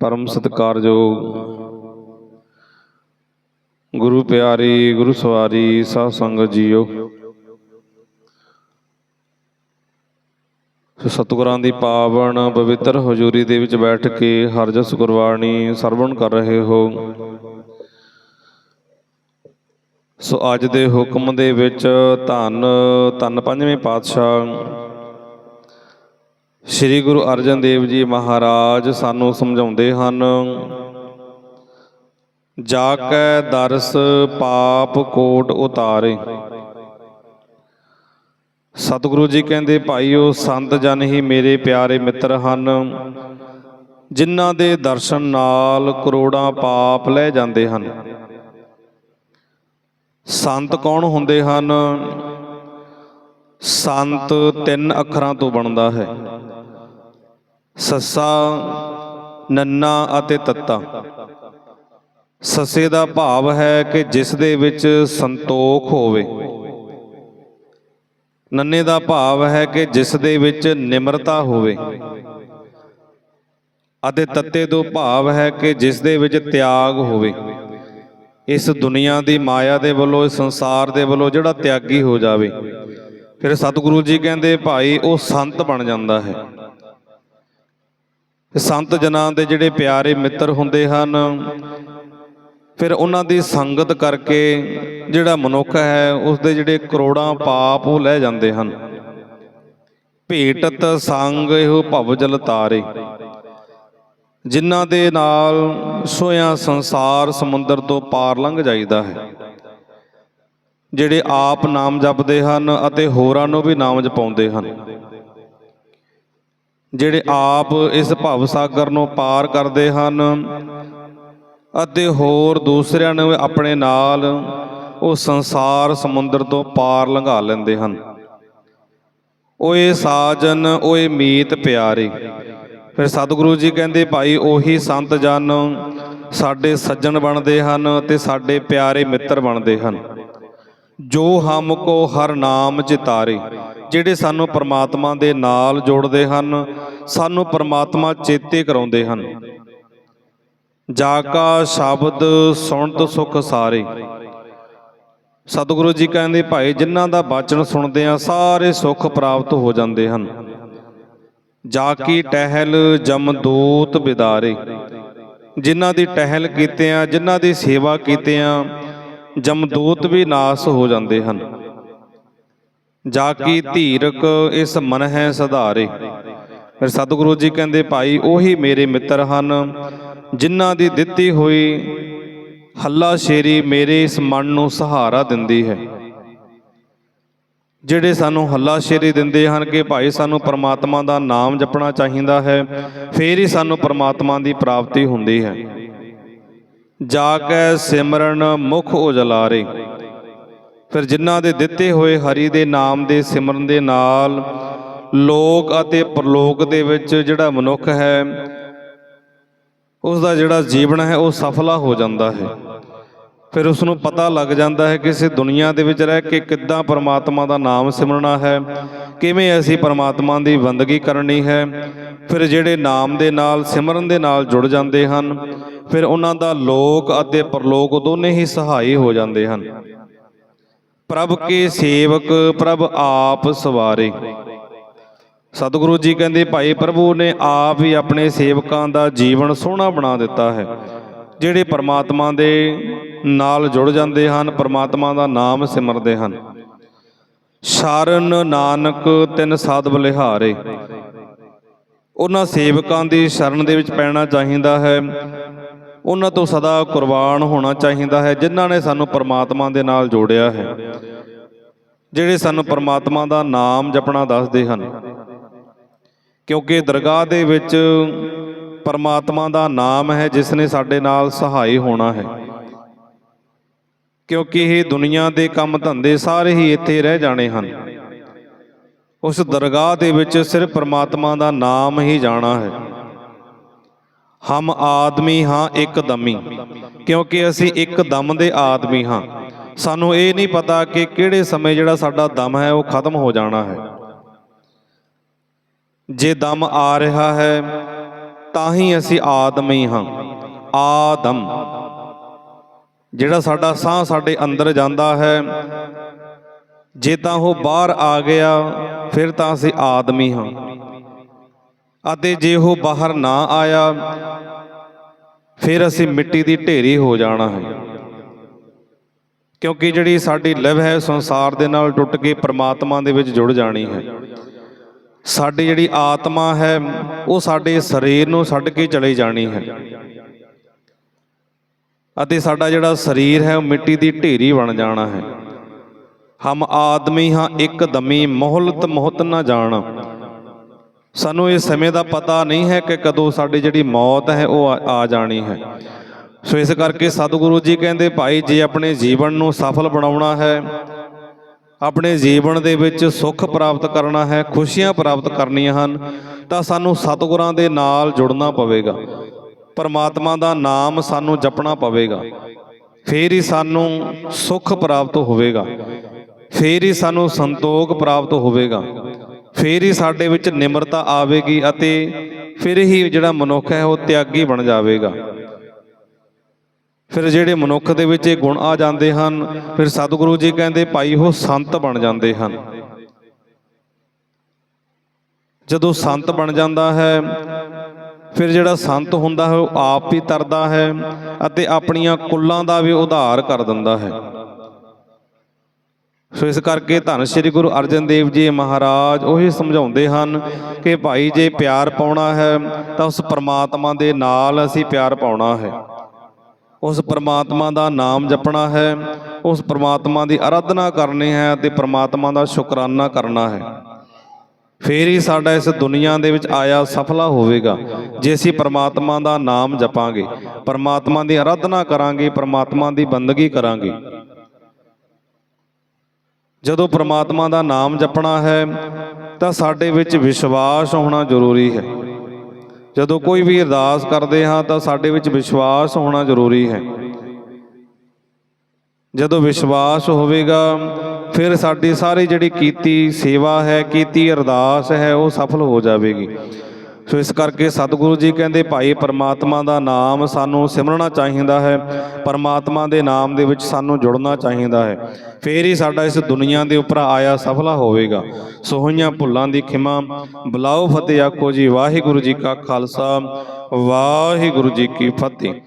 ਪਰਮ ਸਤਿਕਾਰਯੋਗ ਗੁਰੂ ਪਿਆਰੀ, ਗੁਰੂ ਸਵਾਰੀ, ਸਾਧ ਸੰਗਤ ਜੀਓ। ਸਤਿਗੁਰਾਂ ਦੀ ਪਾਵਨ ਪਵਿੱਤਰ ਹਜ਼ੂਰੀ ਦੇ ਵਿੱਚ ਬੈਠ ਕੇ ਹਰ ਜਸ ਗੁਰਬਾਣੀ ਸਰਵਣ ਕਰ ਰਹੇ ਹੋ। ਸੋ ਅੱਜ ਦੇ ਹੁਕਮ ਦੇ ਵਿੱਚ ਧੰਨ ਧੰਨ ਪੰਜਵੇਂ ਪਾਤਸ਼ਾਹ ਸ੍ਰੀ ਗੁਰੂ ਅਰਜਨ ਦੇਵ ਜੀ ਮਹਾਰਾਜ ਸਾਨੂੰ ਸਮਝਾਉਂਦੇ ਹਨ ਜਾ ਕੈ ਦਰਸ ਪਾਪ ਕੋਟ ਉਤਾਰੇ। ਸਤਿਗੁਰੂ ਜੀ ਕਹਿੰਦੇ, ਭਾਈਓ, ਸੰਤ ਜਨ ਹੀ ਮੇਰੇ ਪਿਆਰੇ ਮਿੱਤਰ ਹਨ। ਜਿਨ੍ਹਾਂ ਦੇ ਦਰਸ਼ਨ ਨਾਲ ਕਰੋੜਾਂ ਪਾਪ ਲੈ ਜਾਂਦੇ ਹਨ। ਸੰਤ ਕੌਣ ਹੁੰਦੇ ਹਨ? ਸੰਤ ਤਿੰਨ ਅੱਖਰਾਂ ਤੋਂ ਬਣਦਾ ਹੈ। ਸੱਸਾ, ਨੰਨਾ ਅਤੇ ਤੱਤਾ। ਸੱਸੇ ਦਾ ਭਾਵ ਹੈ ਕਿ ਜਿਸ ਦੇ ਵਿੱਚ ਸੰਤੋਖ ਹੋਵੇ। ਨੰਨੇ ਦਾ ਭਾਵ ਹੈ ਕਿ ਜਿਸ ਦੇ ਵਿੱਚ ਨਿਮਰਤਾ ਹੋਵੇ। ਅਤੇ ਤੱਤੇ ਤੋਂ ਭਾਵ ਹੈ ਕਿ ਜਿਸ ਦੇ ਵਿੱਚ ਤਿਆਗ ਹੋਵੇ। ਇਸ ਦੁਨੀਆ ਦੀ ਮਾਇਆ ਦੇ ਵੱਲੋਂ, ਇਸ ਸੰਸਾਰ ਦੇ ਵੱਲੋਂ ਜਿਹੜਾ ਤਿਆਗੀ ਹੋ ਜਾਵੇ। ਫਿਰ ਸਤਿਗੁਰੂ ਜੀ ਕਹਿੰਦੇ, ਭਾਈ, ਉਹ ਸੰਤ ਬਣ ਜਾਂਦਾ ਹੈ। ਸੰਤ ਜਨਾਂ ਦੇ ਜਿਹੜੇ ਪਿਆਰੇ ਮਿੱਤਰ ਹੁੰਦੇ ਹਨ, ਫਿਰ ਉਹਨਾਂ ਦੀ ਸੰਗਤ ਕਰਕੇ ਜਿਹੜਾ ਮਨੁੱਖ ਹੈ ਉਸ ਦੇ ਜਿਹੜੇ ਕਰੋੜਾਂ ਪਾਪ ਉਹ ਲੈ ਜਾਂਦੇ ਹਨ। ਭੇਟਤ ਸੰਗ ਇਹੋ ਭਵ ਜਲ ਤਾਰੇ ਜਿਨ੍ਹਾਂ ਦੇ ਨਾਲ ਸੋਇਆ ਸੰਸਾਰ ਸਮੁੰਦਰ ਤੋਂ ਪਾਰ ਲੰਘ ਜਾਈਦਾ ਹੈ। ਜਿਹੜੇ ਆਪ ਨਾਮ ਜਪਦੇ ਹਨ ਅਤੇ ਹੋਰਾਂ ਨੂੰ ਵੀ ਨਾਮ ਜਪਾਉਂਦੇ ਹਨ। ਜਿਹੜੇ ਆਪ ਇਸ ਭਵ ਸਾਗਰ ਨੂੰ ਪਾਰ ਕਰਦੇ ਹਨ ਅਤੇ ਹੋਰ ਦੂਸਰਿਆਂ ਨੂੰ ਆਪਣੇ ਨਾਲ ਉਹ ਸੰਸਾਰ ਸਮੁੰਦਰ ਤੋਂ ਪਾਰ ਲੰਘਾ ਲੈਂਦੇ ਹਨ। ਓਏ ਸਾਜਨ, ਓਏ ਮੀਤ ਪਿਆਰੇ, ਫਿਰ ਸਤਿਗੁਰੂ ਜੀ ਕਹਿੰਦੇ, ਭਾਈ, ਉਹੀ ਸੰਤ ਜਨ ਸਾਡੇ ਸੱਜਣ ਬਣਦੇ ਹਨ ਤੇ ਸਾਡੇ ਪਿਆਰੇ ਮਿੱਤਰ ਬਣਦੇ ਹਨ। ਜੋ ਹਮ ਕੋ ਹਰ ਨਾਮ ਚਿਤਾਰੇ ਜਿਹੜੇ ਸਾਨੂੰ ਪਰਮਾਤਮਾ ਦੇ ਨਾਲ ਜੋੜਦੇ ਹਨ, ਸਾਨੂੰ ਪਰਮਾਤਮਾ ਚੇਤੇ ਕਰਾਉਂਦੇ ਹਨ। ਜਾ ਕਾ ਸ਼ਬਦ ਸੁਣਤ ਸੁਖ ਸਾਰੇ। ਸਤਿਗੁਰੂ ਜੀ ਕਹਿੰਦੇ, ਭਾਈ, ਜਿਨ੍ਹਾਂ ਦਾ ਬਾਚਨ ਸੁਣਦੇ ਆ ਸਾਰੇ ਸੁੱਖ ਪ੍ਰਾਪਤ ਹੋ ਜਾਂਦੇ ਹਨ। ਜਾ ਕੀ ਟਹਿਲ ਜਮਦੂਤ ਬਿਦਾਰੇ। ਜਿਨ੍ਹਾਂ ਦੀ ਟਹਿਲ ਕੀਤੇ ਆ ਜਿਨ੍ਹਾਂ ਦੀ ਸੇਵਾ ਕੀਤੇ ਆ ਜਮਦੂਤ ਵੀ ਨਾਸ ਹੋ ਜਾਂਦੇ ਹਨ। ਜਾ ਕੀ ਧੀਰਕ ਇਸ ਮਨ ਹੈ ਸਧਾਰੇ। ਫਿਰ ਸਤਿਗੁਰੂ ਜੀ ਕਹਿੰਦੇ, ਭਾਈ, ਉਹੀ ਮੇਰੇ ਮਿੱਤਰ ਹਨ, ਜਿਨ੍ਹਾਂ ਦੀ ਦਿੱਤੀ ਹੋਈ ਹੱਲਾ ਸ਼ੇਰੀ ਮੇਰੇ ਇਸ ਮਨ ਨੂੰ ਸਹਾਰਾ ਦਿੰਦੀ ਹੈ। ਜਿਹੜੇ ਸਾਨੂੰ ਹੱਲਾ ਸ਼ੇਰੀ ਦਿੰਦੇ ਹਨ ਕਿ ਭਾਈ, ਸਾਨੂੰ ਪਰਮਾਤਮਾ ਦਾ ਨਾਮ ਜਪਣਾ ਚਾਹੀਦਾ ਹੈ, ਫੇਰ ਹੀ ਸਾਨੂੰ ਪਰਮਾਤਮਾ ਦੀ ਪ੍ਰਾਪਤੀ ਹੁੰਦੀ ਹੈ। ਜਾ ਕੇ ਸਿਮਰਨ ਮੁਖ ਉਜਲਾਰੇ। ਫਿਰ ਜਿਨ੍ਹਾਂ ਦੇ ਦਿੱਤੇ ਹੋਏ ਹਰੀ ਦੇ ਨਾਮ ਦੇ ਸਿਮਰਨ ਦੇ ਨਾਲ ਲੋਕ ਅਤੇ ਪਰਲੋਕ ਦੇ ਵਿੱਚ ਜਿਹੜਾ ਮਨੁੱਖ ਹੈ ਉਸ ਦਾ ਜਿਹੜਾ ਜੀਵਨ ਹੈ, ਉਹ ਸਫਲਾ ਹੋ ਜਾਂਦਾ ਹੈ। ਫਿਰ ਉਸ ਨੂੰ ਪਤਾ ਲੱਗ ਜਾਂਦਾ ਹੈ ਕਿ ਇਸ ਦੁਨੀਆ ਦੇ ਵਿੱਚ ਰਹਿ ਕੇ ਕਿੱਦਾਂ ਪਰਮਾਤਮਾ ਦਾ ਨਾਮ ਸਿਮਰਨਾ ਹੈ, ਕਿਵੇਂ ਅਸੀਂ ਪਰਮਾਤਮਾ ਦੀ ਬੰਦਗੀ ਕਰਨੀ ਹੈ। ਫਿਰ ਜਿਹੜੇ ਨਾਮ ਦੇ ਨਾਲ, ਸਿਮਰਨ ਦੇ ਨਾਲ ਜੁੜ ਜਾਂਦੇ ਹਨ, ਫਿਰ ਉਹਨਾਂ ਦਾ ਲੋਕ ਅਤੇ ਪਰਲੋਕ ਦੋਨੇ ਹੀ ਸਹਾਈ ਹੋ ਜਾਂਦੇ ਹਨ। ਪ੍ਰਭ ਕੇ ਸੇਵਕ, ਪ੍ਰਭ ਆਪ ਸਵਾਰੇ। ਸਤਿਗੁਰੂ ਜੀ ਕਹਿੰਦੇ, ਭਾਈ ਪ੍ਰਭੂ ਨੇ ਆਪ ਹੀ ਆਪਣੇ ਸੇਵਕਾਂ ਦਾ ਜੀਵਨ ਸੋਹਣਾ ਬਣਾ ਦਿੱਤਾ ਹੈ। ਜਿਹੜੇ ਪਰਮਾਤਮਾ ਦੇ ਨਾਲ ਜੁੜ ਜਾਂਦੇ ਹਨ, ਪਰਮਾਤਮਾ ਦਾ ਨਾਮ ਸਿਮਰਦੇ ਹਨ। ਸ਼ਰਨ ਨਾਨਕ ਤਿੰਨ ਸਾਧ ਬਲਿਹਾਰੇ। ਉਹਨਾਂ ਸੇਵਕਾਂ ਦੀ ਸ਼ਰਨ ਦੇ ਵਿੱਚ ਪੈਣਾ ਚਾਹੀਦਾ ਹੈ। ਉਹਨਾਂ ਤੋਂ ਸਦਾ ਕੁਰਬਾਨ ਹੋਣਾ ਚਾਹੀਦਾ ਹੈ, ਜਿਨ੍ਹਾਂ ਨੇ ਸਾਨੂੰ ਪਰਮਾਤਮਾ ਦੇ ਨਾਲ ਜੋੜਿਆ ਹੈ। ਜਿਹੜੇ ਸਾਨੂੰ ਪਰਮਾਤਮਾ ਦਾ ਨਾਮ ਜਪਣਾ ਦੱਸਦੇ ਹਨ। ਕਿਉਂਕਿ ਦਰਗਾਹ ਦੇ ਵਿੱਚ ਪਰਮਾਤਮਾ ਦਾ ਨਾਮ ਹੈ ਜਿਸ ਨੇ ਸਾਡੇ ਨਾਲ ਸਹਾਈ ਹੋਣਾ ਹੈ। ਕਿਉਂਕਿ ਇਹ ਦੁਨੀਆ ਦੇ ਕੰਮ ਧੰਦੇ ਸਾਰੇ ਹੀ ਇੱਥੇ ਰਹਿ ਜਾਣੇ ਹਨ। ਉਸ ਦਰਗਾਹ ਦੇ ਵਿੱਚ ਸਿਰਫ ਪਰਮਾਤਮਾ ਦਾ ਨਾਮ ਹੀ ਜਾਣਾ ਹੈ। ਹਮ ਆਦਮੀ ਹਾਂ, ਇੱਕ ਦਮੀ। ਕਿਉਂਕਿ ਅਸੀਂ ਇੱਕ ਦਮ ਦੇ ਆਦਮੀ ਹਾਂ। ਸਾਨੂੰ ਇਹ ਨਹੀਂ ਪਤਾ ਕਿ ਕਿਹੜੇ ਸਮੇਂ ਜਿਹੜਾ ਸਾਡਾ ਦਮ ਹੈ, ਉਹ ਖਤਮ ਹੋ ਜਾਣਾ ਹੈ। ਜੇ ਦਮ ਆ ਰਿਹਾ ਹੈ ਤਾਂ ਹੀ ਅਸੀਂ ਆਦਮੀ ਹਾਂ। ਆਦਮ। ਜਿਹੜਾ ਸਾਡਾ ਸਾਹ ਸਾਡੇ ਅੰਦਰ ਜਾਂਦਾ ਹੈ, ਜੇ ਤਾਂ ਉਹ ਬਾਹਰ ਆ ਗਿਆ, ਫਿਰ ਤਾਂ ਅਸੀਂ ਆਦਮੀ ਹਾਂ। ਅਤੇ ਜੇ ਉਹ ਬਾਹਰ ਨਾ ਆਇਆ, ਫਿਰ ਅਸੀਂ ਮਿੱਟੀ ਦੀ ਢੇਰੀ ਹੋ ਜਾਣਾ ਹੈ। ਕਿਉਂਕਿ ਜਿਹੜੀ ਸਾਡੀ ਲਿਵ ਹੈ, ਸੰਸਾਰ ਦੇ ਨਾਲ ਟੁੱਟ ਕੇ ਪ੍ਰਮਾਤਮਾ ਦੇ ਵਿੱਚ ਜੁੜ ਜਾਣੀ ਹੈ। ਸਾਡੀ ਜਿਹੜੀ ਆਤਮਾ ਹੈ, ਉਹ ਸਾਡੇ ਸਰੀਰ ਨੂੰ ਛੱਡ ਕੇ ਚਲੇ ਜਾਣੀ ਹੈ। ਅਤੇ ਸਾਡਾ ਜਿਹੜਾ ਸਰੀਰ ਹੈ, ਉਹ ਮਿੱਟੀ ਦੀ ਢੇਰੀ ਬਣ ਜਾਣਾ ਹੈ। ਹਮ ਆਦਮੀ ਹਾਂ, ਇੱਕ ਦਮੀ, ਮੋਹਲਤ ਮੋਹਤ ਨਾ ਜਾਣ। ਸਾਨੂੰ ਇਸ ਸਮੇਂ ਦਾ ਪਤਾ ਨਹੀਂ ਹੈ ਕਿ ਕਦੋਂ ਸਾਡੀ ਜਿਹੜੀ ਮੌਤ ਹੈ, ਉਹ ਆ ਜਾਣੀ ਹੈ। ਸੋ ਇਸ ਕਰਕੇ ਸਤਿਗੁਰੂ ਜੀ ਕਹਿੰਦੇ, ਭਾਈ, ਜੇ ਆਪਣੇ ਜੀਵਨ ਨੂੰ ਸਫਲ ਬਣਾਉਣਾ ਹੈ ਆਪਣੇ ਜੀਵਨ ਦੇ ਵਿੱਚ ਸੁੱਖ ਪ੍ਰਾਪਤ ਕਰਨਾ ਹੈ, ਖੁਸ਼ੀਆਂ ਪ੍ਰਾਪਤ ਕਰਨੀਆਂ ਹਨ, ਤਾਂ ਸਾਨੂੰ ਸਤਿਗੁਰਾਂ ਦੇ ਨਾਲ ਜੁੜਨਾ ਪਵੇਗਾ। ਪਰਮਾਤਮਾ ਦਾ ਨਾਮ ਸਾਨੂੰ ਜਪਣਾ ਪਵੇਗਾ। ਫੇਰ ਹੀ ਸਾਨੂੰ ਸੁੱਖ ਪ੍ਰਾਪਤ ਹੋਵੇਗਾ। ਫੇਰ ਹੀ ਸਾਨੂੰ ਸੰਤੋਖ ਪ੍ਰਾਪਤ ਹੋਵੇਗਾ। ਫੇਰ ਹੀ ਸਾਡੇ ਵਿੱਚ ਨਿਮਰਤਾ ਆਵੇਗੀ ਅਤੇ ਫਿਰ ਹੀ ਜਿਹੜਾ ਮਨੁੱਖ ਹੈ ਉਹ ਤਿਆਗੀ ਬਣ ਜਾਵੇਗਾ। ਫਿਰ ਜਿਹੜੇ ਮਨੁੱਖ ਦੇ ਵਿੱਚ ਇਹ ਗੁਣ ਆ ਜਾਂਦੇ ਹਨ, ਫਿਰ ਸਤਿਗੁਰੂ ਜੀ ਕਹਿੰਦੇ ਭਾਈ ਉਹ ਸੰਤ ਬਣ ਜਾਂਦੇ ਹਨ। ਜਦੋਂ ਸੰਤ ਬਣ ਜਾਂਦਾ ਹੈ, ਫਿਰ ਜਿਹੜਾ ਸੰਤ ਹੁੰਦਾ ਹੈ, ਉਹ ਆਪ ਵੀ ਤਰਦਾ ਹੈ ਅਤੇ ਆਪਣੀਆਂ ਕੁੱਲਾਂ ਦਾ ਵੀ ਉਧਾਰ ਕਰ ਦਿੰਦਾ ਹੈ। ਸੋ ਇਸ ਕਰਕੇ ਧੰਨ ਸ੍ਰੀ ਗੁਰੂ ਅਰਜਨ ਦੇਵ ਜੀ ਮਹਾਰਾਜ ਉਹੀ ਸਮਝਾਉਂਦੇ ਹਨ ਕਿ ਭਾਈ ਜੇ ਪਿਆਰ ਪਾਉਣਾ ਹੈ, ਤਾਂ ਉਸ ਪਰਮਾਤਮਾ ਦੇ ਨਾਲ ਅਸੀਂ ਪਿਆਰ ਪਾਉਣਾ ਹੈ। ਉਸ ਪਰਮਾਤਮਾ ਦਾ ਨਾਮ ਜਪਣਾ ਹੈ, ਉਸ ਪਰਮਾਤਮਾ ਦੀ ਆਰਾਧਨਾ ਕਰਨੀ ਹੈ ਅਤੇ ਪਰਮਾਤਮਾ ਦਾ ਸ਼ੁਕਰਾਨਾ ਕਰਨਾ ਹੈ। ਫੇਰ ਹੀ ਸਾਡਾ ਇਸ ਦੁਨੀਆ ਦੇ ਵਿੱਚ ਆਇਆ ਸਫਲਾ ਹੋਵੇਗਾ, ਜੇ ਅਸੀਂ ਪਰਮਾਤਮਾ ਦਾ ਨਾਮ ਜਪਾਂਗੇ, ਪਰਮਾਤਮਾ ਦੀ ਆਰਾਧਨਾ ਕਰਾਂਗੇ, ਪਰਮਾਤਮਾ ਦੀ ਬੰਦਗੀ ਕਰਾਂਗੇ। ਜਦੋਂ ਪਰਮਾਤਮਾ ਦਾ ਨਾਮ ਜਪਣਾ ਹੈ, ਤਾਂ ਸਾਡੇ ਵਿੱਚ ਵਿਸ਼ਵਾਸ ਹੋਣਾ ਜ਼ਰੂਰੀ ਹੈ। ਜਦੋਂ ਕੋਈ ਵੀ ਅਰਦਾਸ ਕਰਦੇ ਹਾਂ ਤਾਂ ਸਾਡੇ ਵਿੱਚ ਵਿਸ਼ਵਾਸ ਹੋਣਾ ਜ਼ਰੂਰੀ ਹੈ। ਜਦੋਂ ਵਿਸ਼ਵਾਸ ਹੋਵੇਗਾ ਫਿਰ ਸਾਡੀ ਸਾਰੀ ਜਿਹੜੀ ਕੀਤੀ ਸੇਵਾ ਹੈ ਕੀਤੀ ਅਰਦਾਸ ਹੈ ਉਹ ਸਫਲ ਹੋ ਜਾਵੇਗੀ। ਸੋ ਇਸ ਕਰਕੇ ਸਤਿਗੁਰੂ ਜੀ ਕਹਿੰਦੇ, ਭਾਈ, ਪਰਮਾਤਮਾ ਦਾ ਨਾਮ ਸਾਨੂੰ ਸਿਮਰਨਾ ਚਾਹੀਦਾ ਹੈ। ਪਰਮਾਤਮਾ ਦੇ ਨਾਮ ਦੇ ਵਿੱਚ ਸਾਨੂੰ ਜੁੜਨਾ ਚਾਹੀਦਾ ਹੈ। ਫੇਰ ਹੀ ਸਾਡਾ ਇਸ ਦੁਨੀਆ ਦੇ ਉੱਪਰ ਆਇਆ ਸਫਲਾ ਹੋਵੇਗਾ। ਸੋ ਹੋਈਆਂ ਭੁੱਲਾਂ ਦੀ ਖਿਮਾ। ਬੁਲਾਓ ਫਤਿਹ ਆਖੋ ਜੀ। ਵਾਹਿਗੁਰੂ ਜੀ ਕਾ ਖਾਲਸਾ। ਵਾਹਿਗੁਰੂ ਜੀ ਕੀ ਫਤਿਹ।